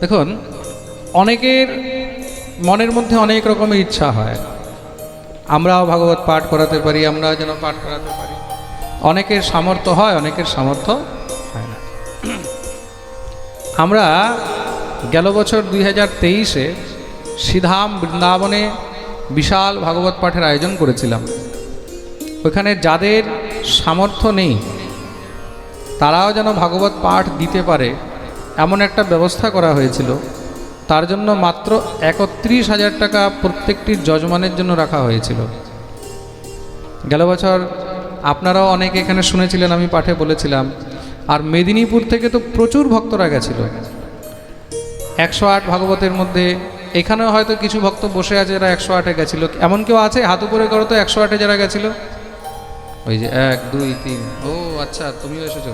দেখুন, অনেকের মনের মধ্যে অনেক রকমের ইচ্ছা হয়। আমরাও ভাগবত পাঠ করাতে পারি, আমরাও যেন পাঠ করাতে পারি। অনেকের সামর্থ্য হয়, অনেকের সামর্থ্য হয় না। আমরা গেল বছর দুই হাজার তেইশে সিধাম বৃন্দাবনে বিশাল ভাগবত পাঠের আয়োজন করেছিলাম। ওখানে যাদের সামর্থ্য নেই, তারাও যেন ভাগবত পাঠ দিতে পারে এমন একটা ব্যবস্থা করা হয়েছিল। তার জন্য মাত্র একত্রিশ হাজার টাকা প্রত্যেকটি যজমানের জন্য রাখা হয়েছিল। গেল বছর আপনারাও অনেকে এখানে শুনেছিলেন, আমি পাঠে বলেছিলাম। আর মেদিনীপুর থেকে তো প্রচুর ভক্তরা গেছিল। একশো আট ভাগবতের মধ্যে এখানেও হয়তো কিছু ভক্ত বসে আছে যারা একশো আটে গেছিল। এমন কেউ আছে? হাত উপরে করো তো, একশো আটে যারা গেছিল। ওই যে এক, দুই, তিন। ও আচ্ছা তুমিও এসেছ।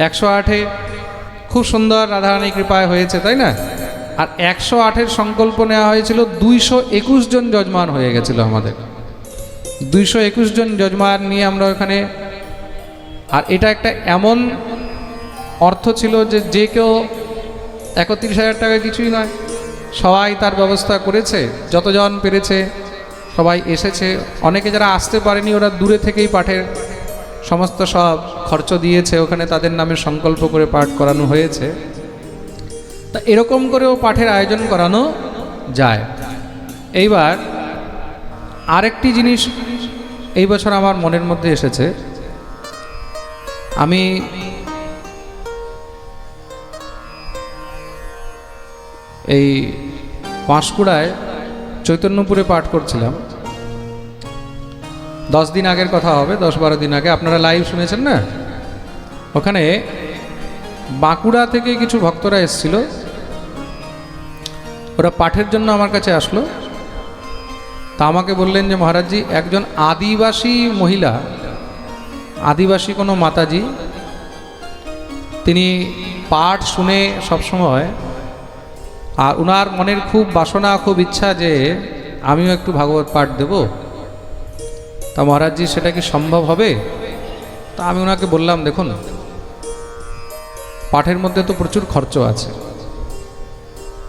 একশো আটে খুব সুন্দর রাধারানী কৃপায় হয়েছে, তাই না? আর একশো আটের সংকল্প নেওয়া হয়েছিল, দুইশো একুশ জন যজমান হয়ে গেছিল আমাদের। দুইশো একুশ জন যজমান নিয়ে আমরা ওখানে, আর এটা একটা এমন অর্থ ছিল যে যে কেউ একত্রিশ হাজার টাকা কিছুই নয়, সবাই তার ব্যবস্থা করেছে, যতজন পেরেছে, সবাই এসেছে। অনেকে যারা আসতে পারেনি, ওরা দূরে থেকেই পাঠের সমস্ত সব খরচ দিয়েছে, ওখানে তাদের নামে সংকল্প করে পাঠ করানো হয়েছে। তা এরকম করেও পাঠের আয়োজন করানো যায়। এইবার আরেকটি জিনিস এই বছর আমার মনের মধ্যে এসেছে। আমি এই পাঁশকুড়ায় চৈতন্যপুরে পাঠ করছিলাম। দশ দিন আগের কথা হবে, দশ বারো দিন আগে। আপনারা লাইভ শুনেছেন না? ওখানে বাঁকুড়া থেকে কিছু ভক্তরা এসছিল। ওরা পাঠের জন্য আমার কাছে আসলো। তা আমাকে বললেন যে, মহারাজজি, একজন আদিবাসী মহিলা, আদিবাসী কোনো মাতাজি, তিনি পাঠ শুনে সবসময়, আর ওনার মনের খুব বাসনা, খুব ইচ্ছা যে আমিও একটু ভাগবত পাঠ দেব। তা মহারাজজি, সেটা কি সম্ভব হবে? তা আমি ওনাকে বললাম, দেখুন, পাঠের মধ্যে তো প্রচুর খরচ আছে।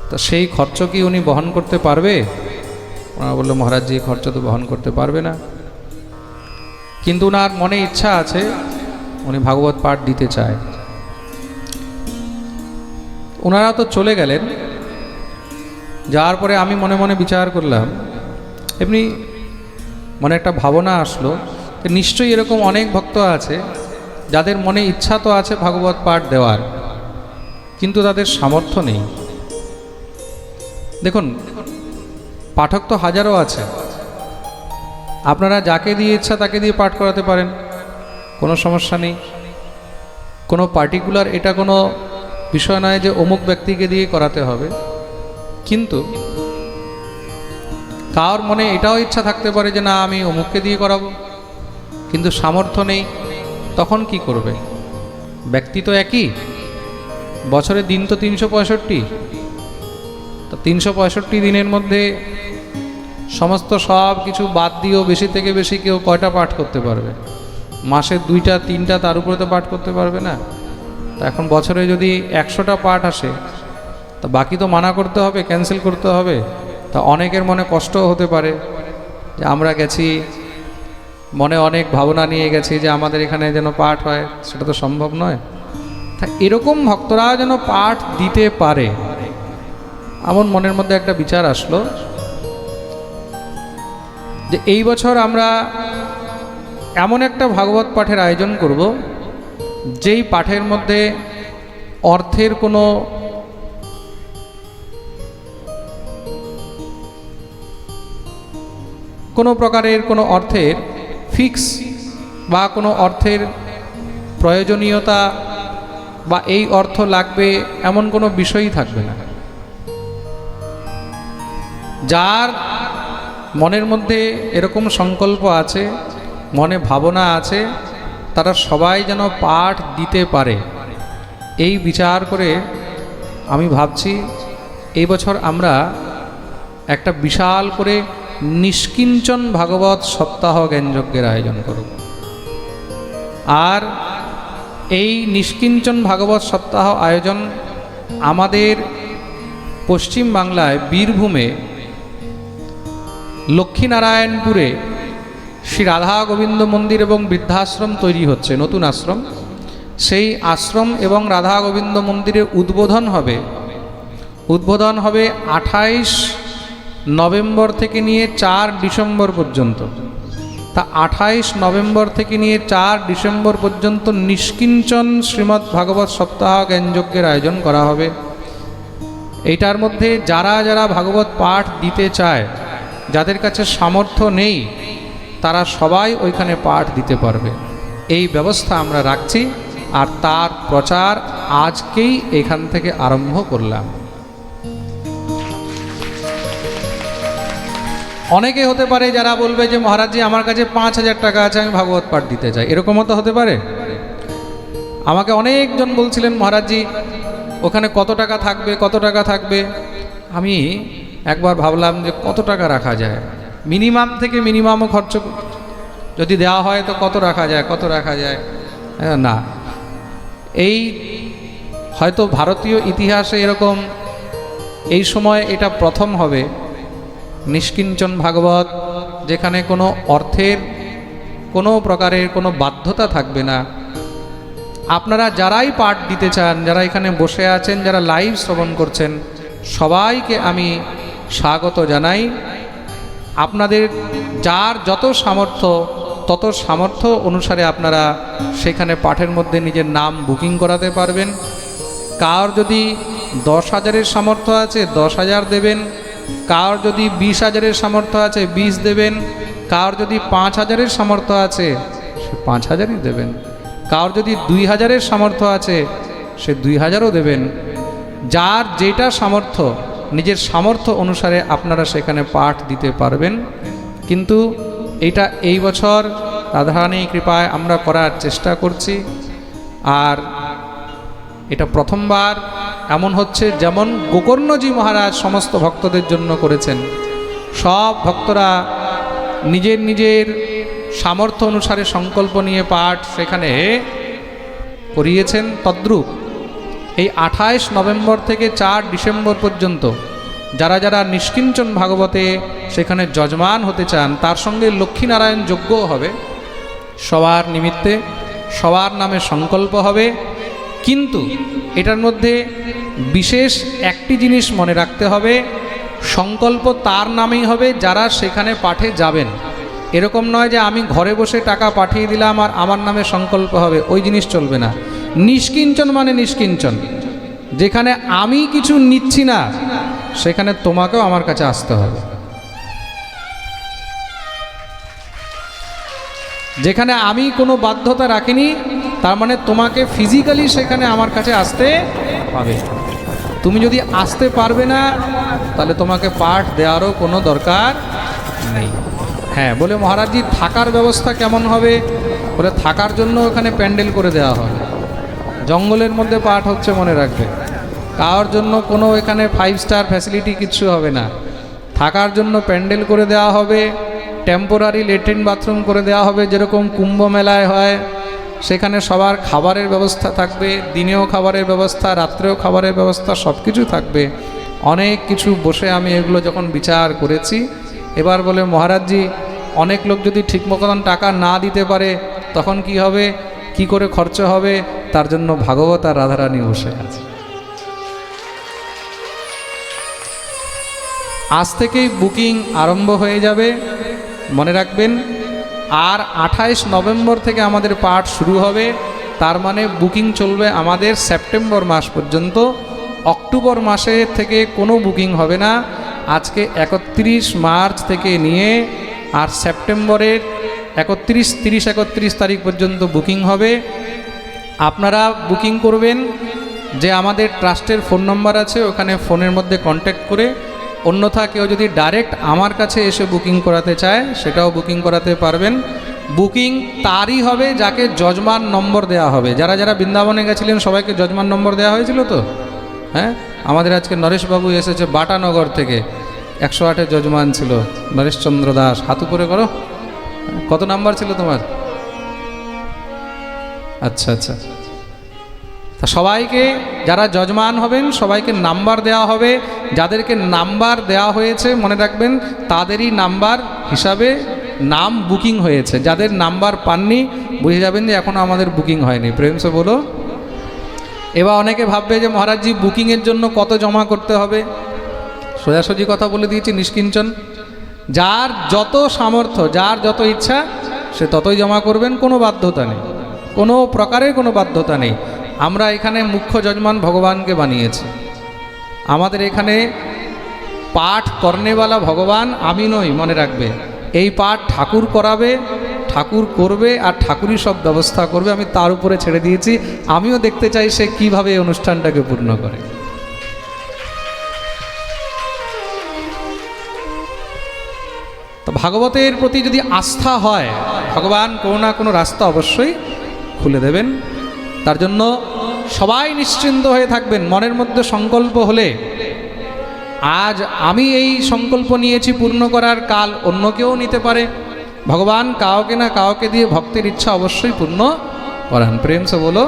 তা সেই খরচ কি উনি বহন করতে পারবে? ওনারা বলল, মহারাজজি খরচ তো বহন করতে পারবে না। কিন্তু ওনার মনে ইচ্ছা আছে, উনি ভাগবত পাঠ দিতে চায়। ওনারা তো চলে গেলেন। যাওয়ার পরে আমি মনে মনে বিচার করলাম, এমনি মনে একটা ভাবনা আসলো নিশ্চয়ই এরকম অনেক ভক্ত আছে যাদের মনে ইচ্ছা তো আছে ভাগবত পাঠ দেওয়ার, কিন্তু তাদের সামর্থ্য নেই। দেখুন, পাঠক তো হাজারও আছে। আপনারা যাকে দিয়ে ইচ্ছা তাকে দিয়ে পাঠ করাতে পারেন, কোনো সমস্যা নেই। কোনো পার্টিকুলার এটা কোনো বিষয় নয় যে অমুক ব্যক্তিকে দিয়ে করাতে হবে। কিন্তু কার মনে এটাও ইচ্ছা থাকতে পারে যে না, আমি অমুককে দিয়ে করাবো। কিন্তু সামর্থ্য নেই, তখন কি করবে? ব্যক্তি তো একই। বছরে দিন তো তিনশো পঁয়ষট্টি। তো তিনশো পঁয়ষট্টি দিনের মধ্যে সমস্ত সব কিছু বাদ দিয়েও বেশি থেকে বেশি কেউ কয়টা পাঠ করতে পারবে? মাসে দুইটা, তিনটা, তার উপরে তো পাঠ করতে পারবে না। তা এখন বছরে যদি একশোটা পাঠ আসে, তা বাকি তো মানা করতে হবে, ক্যান্সেল করতে হবে। তা অনেকের মনে কষ্টও হতে পারে যে আমরা গেছি, মনে অনেক ভাবনা নিয়ে গেছি যে আমাদের এখানে যেন পাঠ হয়, সেটা তো সম্ভব নয়। তা এরকম ভক্তরা যেন পাঠ দিতে পারে, এমন মনের মধ্যে একটা বিচার আসলো যে এই বছর আমরা এমন একটা ভাগবত পাঠের আয়োজন করব, যেই পাঠের মধ্যে অর্থের কোনো কোনো প্রকারের কোনো অর্থের ফিক্স বা কোনো অর্থের প্রয়োজনীয়তা বা এই অর্থ লাগবে এমন কোনো বিষয়ই থাকবে না। যার মনের মধ্যে এরকম সংকল্প আছে, মনে ভাবনা আছে, তারা সবাই যেন পাঠ দিতে পারে। এই বিচার করে আমি ভাবছি, এই বছর আমরা একটা বিশাল করে নিষ্কিঞ্চন ভাগবত সপ্তাহ জ্ঞানযজ্ঞের আয়োজন করুক। আর এই নিষ্কিঞ্চন ভাগবত সপ্তাহ আয়োজন আমাদের পশ্চিম বাংলায় বীরভূমে, লক্ষ্মীনারায়ণপুরে শ্রী রাধা গোবিন্দ মন্দির এবং বৃদ্ধাশ্রম তৈরি হচ্ছে, নতুন আশ্রম। সেই আশ্রম এবং রাধা গোবিন্দ মন্দিরে উদ্বোধন হবে উদ্বোধন হবে আঠাইশ নভেম্বর থেকে নিয়ে চার ডিসেম্বর পর্যন্ত। তা আঠাইশ নভেম্বর থেকে নিয়ে চার ডিসেম্বর পর্যন্ত নিষ্কিঞ্চন শ্রীমদ্ ভাগবত সপ্তাহ জ্ঞানযজ্ঞের আয়োজন করা হবে। এইটার মধ্যে যারা যারা ভাগবত পাঠ দিতে চায়, যাদের কাছে সামর্থ্য নেই, তারা সবাই ওইখানে পাঠ দিতে পারবে। এই ব্যবস্থা আমরা রাখছি, আর তার প্রচার আজকেই এখান থেকে আরম্ভ করলাম। অনেকে হতে পারে যারা বলবে যে মহারাজজি আমার কাছে পাঁচ হাজার টাকা আছে, আমি ভাগবত পাঠ দিতে চাই। এরকমও তো হতে পারে? আমাকে অনেকজন বলছিলেন মহারাজজি ওখানে কত টাকা থাকবে, কত টাকা থাকবে? আমি একবার ভাবলাম যে কত টাকা রাখা যায়? মিনিমাম থেকে মিনিমামও খরচ যদি দেওয়া হয় তো কত রাখা যায়, কত রাখা যায়? না। এই হয়তো ভারতীয় ইতিহাসে এরকম এই সময় এটা প্রথম হবে। নিষ্কিঞ্চন ভাগবত, যেখানে কোনো অর্থের, কোনো প্রকারের কোনো বাধ্যতা থাকবে না। আপনারা যারাই পাঠ দিতে চান, যারা এখানে বসে আছেন, যারা লাইভ শ্রবণ করছেন, সবাইকে আমি স্বাগত জানাই। আপনাদের যার যত সামর্থ্য, তত সামর্থ্য অনুসারে আপনারা সেখানে পাঠের মধ্যে নিজের নাম বুকিং করাতে পারবেন। কার যদি দশ হাজারের সামর্থ্য আছে, দশ হাজার দেবেন। কার যদি বিশ হাজারের সামর্থ্য আছে, বিশ দেবেন। কার যদি পাঁচ হাজারের সামর্থ্য আছে, সে পাঁচ হাজারই দেবেন। কার যদি দুই হাজারের সামর্থ্য আছে, সে দুই হাজারও দেবেন। যার যেটা সামর্থ্য, নিজের সামর্থ্য অনুসারে আপনারা সেখানে পাঠ দিতে পারবেন। কিন্তু এটা এই বছর রাধারানী কৃপায় আমরা করার চেষ্টা করছি। আর এটা প্রথমবার এমন হচ্ছে যেমন গোকর্ণজি মহারাজ সমস্ত ভক্তদের জন্য করেছেন। সব ভক্তরা নিজের নিজের সামর্থ্য অনুসারে সংকল্প নিয়ে পাঠ সেখানে করিয়েছেন তদ্রূপ। এই আঠাইশ নভেম্বর থেকে চার ডিসেম্বর পর্যন্ত যারা যারা নিষ্কিঞ্চন ভাগবতে সেখানে যজমান হতে চান, তার সঙ্গে লক্ষ্মীনারায়ণ যজ্ঞও হবে। সবার নিমিত্তে সবার নামে সংকল্প হবে। কিন্তু এটার মধ্যে বিশেষ একটি জিনিস মনে রাখতে হবে, সংকল্প তার নামেই হবে যারা সেখানে পাঠে যাবেন। এরকম নয় যে আমি ঘরে বসে টাকা পাঠিয়ে দিলাম আর আমার নামে সংকল্প হবে, ওই জিনিস চলবে না। নিষ্কিঞ্চন মানে নিষ্কিঞ্চন। যেখানে আমি কিছু নিচ্ছি না, সেখানে তোমাকেও আমার কাছে আসতে হবে। যেখানে আমি কোনো বাধ্যতা রাখিনি তার মানে তোমাকে ফিজিক্যালি সেখানে আমার কাছে আসতে পাবে তুমি যদি আসতে পারবে না, তাহলে তোমাকে পাঠ দেওয়ারও কোনো দরকার নেই। হ্যাঁ বলে মহারাজজি, থাকার ব্যবস্থা কেমন হবে? বলে থাকার জন্য ওখানে প্যান্ডেল করে দেওয়া হয় জঙ্গলের মধ্যে পাঠ হচ্ছে মনে রাখবে। কার জন্য কোনো এখানে ফাইভ স্টার ফ্যাসিলিটি কিচ্ছু হবে না। থাকার জন্য প্যান্ডেল করে দেওয়া হবে টেম্পোরারি লেট্রিন বাথরুম করে দেওয়া হবে, যেরকম কুম্ভ মেলায় হয়। সেখানে সবার খাবারের ব্যবস্থা থাকবে, দিনেও খাবারের ব্যবস্থা, রাত্রেও খাবারের ব্যবস্থা সব কিছু থাকবে। অনেক কিছু বসে আমি এগুলো যখন বিচার করেছি, এবার বলে, মহারাজজি, অনেক লোক যদি ঠিক মতন টাকা না দিতে পারে, তখন কি হবে? কি করে খরচ হবে? তার জন্য ভাগবত আর রাধারানী বসে আছে। আজ থেকেই বুকিং আরম্ভ হয়ে যাবে। মনে রাখবেন আর আঠাইশ নভেম্বর থেকে আমাদের পাঠ শুরু হবে। তার মানে বুকিং চলবে আমাদের সেপ্টেম্বর মাস পর্যন্ত। অক্টোবর মাসে থেকে কোনো বুকিং হবে না। আজকে একত্রিশ মার্চ থেকে নিয়ে আর সেপ্টেম্বরের একত্রিশ, তিরিশ, একত্রিশ তারিখ পর্যন্ত বুকিং হবে। আপনারা বুকিং করবেন। যে আমাদের ট্রাস্টের ফোন নম্বর আছে, ওখানে ফোনের মধ্যে কন্ট্যাক্ট করে অন্যথা কেউ যদি ডাইরেক্ট আমার কাছে এসে বুকিং করাতে চায়, সেটাও বুকিং করাতে পারবেন। বুকিং তারই হবে যাকে যজমান নম্বর দেওয়া হবে। যারা যারা বৃন্দাবনে গেছিলেন, সবাইকে যজমান নম্বর দেওয়া হয়েছিল তো? হ্যাঁ? আমাদের আজকে নরেশবাবু এসেছে বাটানগর থেকে। একশো আটে যজমান ছিল। নরেশচন্দ্র দাস, হাত উপরে করো। কত নাম্বার ছিল তোমার? আচ্ছা আচ্ছা। তা সবাইকে যারা যজমান হবেন, সবাইকে নাম্বার দেওয়া হবে। যাদেরকে নাম্বার দেওয়া হয়েছে, মনে রাখবেন, তাদেরই নাম্বার হিসাবে নাম বুকিং হয়েছে। যাদের নাম্বার পাননি, বুঝে যাবেন যে এখনও আমাদের বুকিং হয়নি। প্রেমসে বলো। এবার অনেকে ভাববে যে মহারাজজি, বুকিংয়ের জন্য কত জমা করতে হবে? সোজাসুজি কথা বলে দিয়েছি, নিষ্কিঞ্চন। যার যত সামর্থ্য, যার যত ইচ্ছা, সে ততই জমা করবেন, কোনো বাধ্যতা নেই। কোনো প্রকারের কোনো বাধ্যতা নেই। আমরা এখানে মুখ্য যজমান ভগবানকে বানিয়েছি। আমাদের এখানে পাঠ কর্নেওয়ালা ভগবান আমি নই, মনে রাখবে। এই পাঠ ঠাকুর করাবে, ঠাকুর করবে আর ঠাকুরই সব ব্যবস্থা করবে, আমি তার উপরে ছেড়ে দিয়েছি। আমিও দেখতে চাই সে কীভাবে এই অনুষ্ঠানটাকে পূর্ণ করে। তো ভাগবতের প্রতি যদি আস্থা হয়, ভগবান কোনো না কোনো রাস্তা অবশ্যই খুলে দেবেন। তার জন্য সবাই নিশ্চিন্ত হয়ে থাকবেন। মনের মধ্যে সংকল্প হলে আজ আমি এই সংকল্প নিয়েছি পূর্ণ করার, কাল অন্য কেউ নিতে পারে। ভগবান কাউকে না কাউকে দিয়ে ভক্তের ইচ্ছা অবশ্যই পূর্ণ করান। প্রেম সে বলো